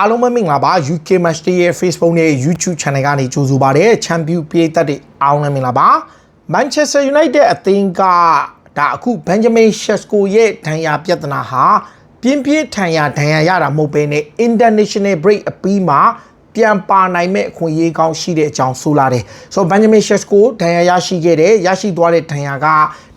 အားလုံးပဲမင်္ဂလာပါ UK Match Day ရဲ့ Facebook နဲ့ YouTube Channel ကနေကြိုဆိုပါရစေ Champion ပြည်သက်တွေအားလုံးလည်းမင်္ဂလာပါ Manchester United အသင်းကဒါအခု Benjamin Sesko ရဲ့ဒဏ်ရာပြဿနာဟာပြင်းပြင်းထန်ရာဒဏ်ရာရတာမဟုတ်ဘဲနဲ့ International Break အပြီးမှာ ပြန်ပါနိုင်မဲ့အခွင့်အရေးကောင်းရှိတဲ့အကြောင်းဆိုလာတယ်။ဆိုတော့ Benjamin Sesko ဒဏ်ရာရရှိခဲ့တယ်ရရှိသွားတဲ့ဒဏ်ရာက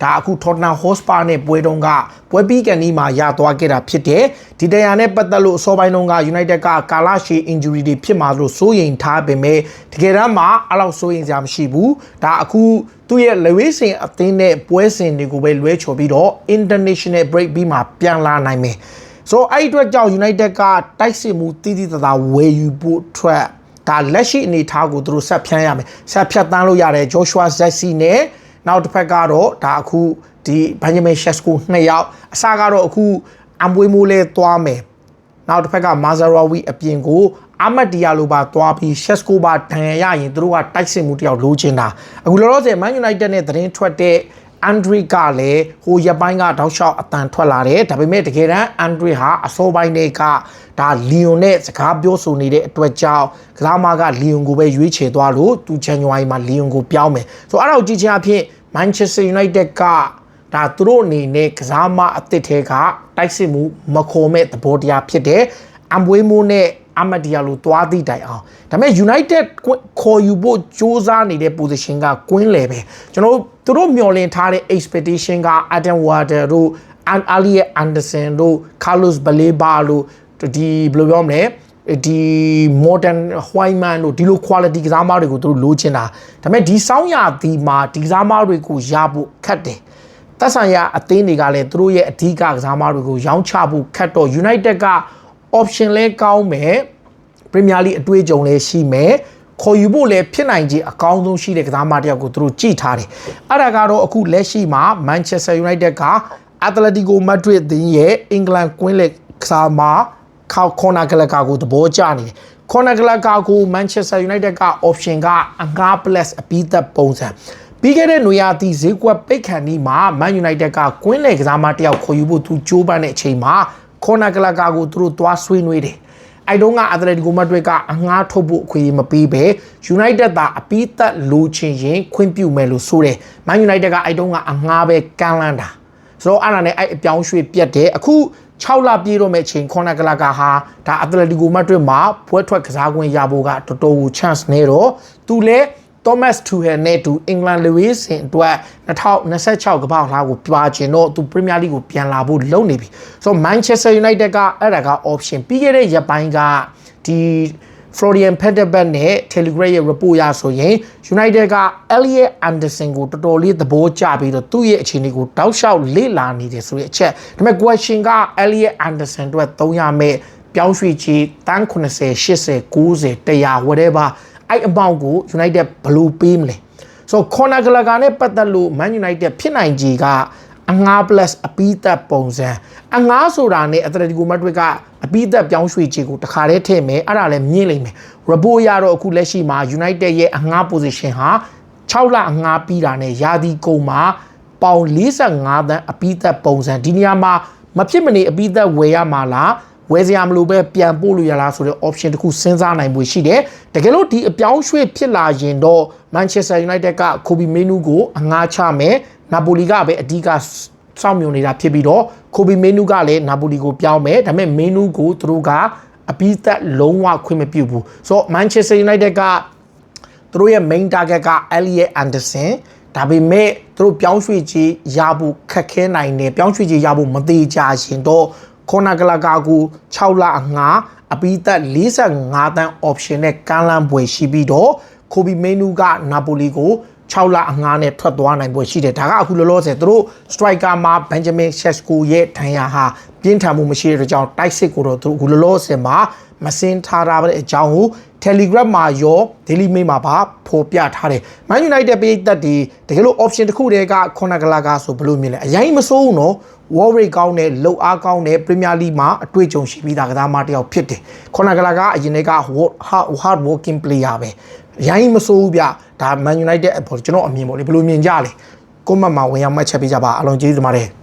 ဒါအခု Tottenham Hotspur နဲ့ပွဲတုန်းကပွဲပြီးကန်ဒီမှာရသွားခဲ့တာဖြစ်တယ်။ဒီဒဏ်ရာနဲ့ပတ်သက်လို့အစောပိုင်းတုန်းက United ကကာလာရှီ injury တွေဖြစ်မှာလို့စိုးရိမ်ထားပေမဲ့တကယ်တမ်းမှာအဲ့လောက်စိုးရိမ်စရာမရှိဘူး။ဒါအခုသူ့ရဲ့လွေးစင်အသင်းနဲ့ပွဲစဉ်တွေကိုပဲလွဲချော်ပြီးတော့ international break ပြီးမှပြန်လာနိုင်မယ်။ ဆိုတော့အဲ့ဒီအတွက်ကြောင့် United ကတိုက်စစ်မှုတည်တည်တသာဝယ်ယူဖို့ထွက်ဒါလက်ရှိအနေအထားကိုသူတို့ဆက်ဖြန်းရမယ်ဆက်ဖြတ်တန်းလို့ရတယ် Joshua Zexi နဲ့နောက်တစ်ဖက်ကတော့ဒါအခုဒီ Benjamin Sesko နှစ်ယောက်အစကတော့အခုအမ်ဘွေးမိုးလဲသွားမယ်နောက်တစ်ဖက်က Mazarawi အပြင်ကိုအမတ်ဒီယာလိုပါသွားပြီး Sesko ပါဒဏ်ရာရရင်သူတို့ကတိုက်စစ်မှုတယောက်လိုချင်တာအခုလောလောဆယ် Man United နဲ့သတင်းထွက်တဲ့ အန်ဒရီကလည်းဟိုရပိုင်းကတောက်လျှောက်အတန်ထွက်လာတယ်ဒါပေမဲ့တကယ်တမ်းအန်ဒရီဟာအစောပိုင်းတွေကဒါလီယွန်နဲ့စကားပြောဆိုနေတဲ့အတွက်ကြောင့်ကစားမကလီယွန်ကိုပဲရွေးချယ်သွားလို့သူဇန်နဝါရီမှာလီယွန်ကိုပြောင်းမယ်ဆိုတော့အဲ့ဒါကိုကြည့်ချင်းအဖြစ် Manchester United ကဒါသူတို့အနေနဲ့ကစားမအသစ်ထဲကတိုက်စစ်မှုမခေါ်မဲ့သဘောတရားဖြစ်တယ် အမ်ဘွေးမိုးနဲ့အမဒီယာလိုသွားသည့်တိုင်အောင်ဒါပေမဲ့ United ခေါ်ယူဖို့စ조사နေတဲ့ position ကကွင်းလေပဲကျွန်တော်တို့သူတို့မျှော်လင့်ထားတဲ့ expectation က Adam Water တို့ Ali Anderson တို့ Carlos Baleba တို့ဒီဘယ်လိုပြောမလဲဒီ modern Whiteman တို့ဒီလို quality ကစားမတွေကိုသူတို့လိုချင်တာဒါပေမဲ့ဒီစောင်းရဒီမှာဒီကစားမတွေကိုရဖို့ခက်တယ်သက်ဆိုင်ရာအသင်းတွေကလည်းသူတို့ရဲ့အဓိကကစားမတွေကိုရောင်းချဖို့ခက်တော့ United က option လဲကောင်းမယ် Premier League အတွေ့အကြုံလဲရှိမယ်ခေါ်ယူဖို့လည်းဖြစ်နိုင်ခြေအကောင်းဆုံးရှိတဲ့ကစားမတစ်ယောက်ကိုသူတို့ကြည့်ထားတယ်အဲ့ဒါကတော့အခုလက်ရှိမှာ Manchester United က Atletico Madrid အသင်းရဲ့အင်္ဂလန်ကွင်းလက်ကစားမခေါခေါနာဂလကာကိုသဘောကျနေတယ်ခေါနာဂလကာကို Manchester United က option ကအငါ plus အပြီးသက်ပုံစံပြီးခဲ့တဲ့နွေရာသီဈေးကွက်ပိတ်ခံဒီမှာ Man United ကကွင်းလက်ကစားမတစ်ယောက်ခေါ်ယူဖို့သူကြိုးပမ်းတဲ့အချိန်မှာ ခေါနာဂလကာကိုသူတို့သွားဆွေးနွေးတယ်အဲတုန်းကအက်တလက်တီကိုမက်ဒရစ်ကအငှားထုတ်ဖို့အခွင့်အရေးမပေးပဲ United သာအပီးသက်လိုချင်ရင်ခွင့်ပြုမယ်လို့ဆိုတယ်။ Man United ကအဲတုန်းကအငှားပဲကမ်းလန်းတာ။ဆိုတော့အဲ့ဒါနဲ့အဲ့အပြောင်းရွှေ့ပြတ်တယ်။အခု6လပြည့်တော့မဲ့ချိန်ခေါနာကလာကဟာဒါအက်တလက်တီကိုမက်ဒရစ်မှာပွဲထွက်ကစားခွင့်ရဖို့ကတော်တော်ကို chance နေတော့သူလည်း Thomas Tuchel နဲ့တူ England Lewis ဆင်အတွက်2026ကမ္ဘာ့ဖလားကိုပြာချင်တော့သူ Premier League ကိုပြန်လာဖို့လုပ်နေပြီဆိုတော့ Manchester United ကအဲ့ဒါက option ပြီးခဲ့တဲ့ရက်ပိုင်းကဒီ Florian Pederben နဲ့ Telegraph ရဲ့ report ရဆိုရင် United က Elliot Anderson ကိုတော်တော်လေးသဘောကျပြီးတော့သူ့ရဲ့အခြေအနေကိုတောက်လျှောက်လေ့လာနေတယ်ဆိုတဲ့အချက်ဒါပေမဲ့ question က Elliot Anderson အတွက်300မဲ့ပြောင်းရွှေ့ချေတန်း80 80 90 100 whatever အဲ့အပေါင်းကို United ဘယ်လိုပေးမလဲဆိုတော့ corner glaga နဲ့ပတ်သက်လို့ Man United ဖြစ်နိုင်ကြီးကအငါ plus အပီးသက်ပုံစံအငါဆိုတာနဲ့ Atletico Madrid ကအပီးသက်ပြောင်းရွှေ့ချေကိုတခါတည်းထည့်မယ်အဲ့ဒါလည်းမြင်လိမ့်မယ် report ရတော့အခုလက်ရှိမှာ United ရဲ့အငါ position ဟာ6လအငါပြီးတာနဲ့ယာဒီကုံမှာပေါင်45တန်းအပီးသက်ပုံစံဒီနေရာမှာမဖြစ်မနေအပီးသက်ဝယ်ရမှာလား ဝယ်စရာမလိုပဲပြန်ပို့လို့ရလားဆိုတဲ့ option တခုစဉ်းစားနိုင်မှုရှိတယ်တကယ်လို့ဒီအပြောင်းရွှေ့ဖြစ်လာရင်တော့ Manchester United က Kobe Menu ကိုအငှားချမယ်နာပိုလီကပဲအဓိကစောင့်မြုံနေတာဖြစ်ပြီးတော့ Kobe Menu ကလည်းနာပိုလီကိုပြောင်းမယ်ဒါပေမဲ့ Menu ကိုသူတို့ကအပြီးသက်လုံးဝခွင့်မပြုဘူးဆိုတော့ Manchester United ကသူတို့ရဲ့ main target က Elliot Anderson ဒါပေမဲ့သူတို့ပြောင်းရွှေ့ခြင်းရဖို့ခက်ခဲနိုင်တယ်ပြောင်းရွှေ့ခြင်းရဖို့မသေးကြရှင်တော့ ခေါနာဂလာကာကို6လအငါအပိသက်45တန်း option နဲ့ကမ်းလှမ်းပွဲရှိပြီးတော့ခိုဘီမေနူကနာပိုလီကို 6လအငါနဲ့ထွက်သွားနိုင်ပွဲရှိတယ်ဒါကအခုလောလောဆယ်သူတို့ striker မှာ Benjamin Sesko ရဲ့ဒဏ်ရာဟာပြင်းထန်မှုမရှိတဲ့ကြောင့်တိုက်စစ်ကိုတော့သူအခုလောလောဆယ်မှာမစင်းထားတာတဲ့အကြောင်းကို Telegram မှာရော Daily Mail မှာပါဖော်ပြထားတယ်။ Man United ပေးသက်ဒီတကယ်လို့ option တစ်ခုတည်းကခေါနာဂလာကဆိုဘယ်လိုမြင်လဲအရင်မစိုးဘူးနော် war rate ကောင်းတဲ့လုံအားကောင်းတဲ့ Premier League မှာအတွေ့အကြုံရှိပြီးသားကစားမတစ်ယောက်ဖြစ်တယ်။ခေါနာဂလာကအရင်က hard working player ပဲ။ အရင်မစိုးဘူးဗျ။ဒါ Man United အပေါ်ကျွန်တော်အမြင်ပေါ့လေဘယ်လိုမြင်ကြလဲ။ကွန်မန့်မှာဝင်ရောက်မှတ်ချက်ပေးကြပါအလုံးကျေးဇူးတင်ပါတယ်။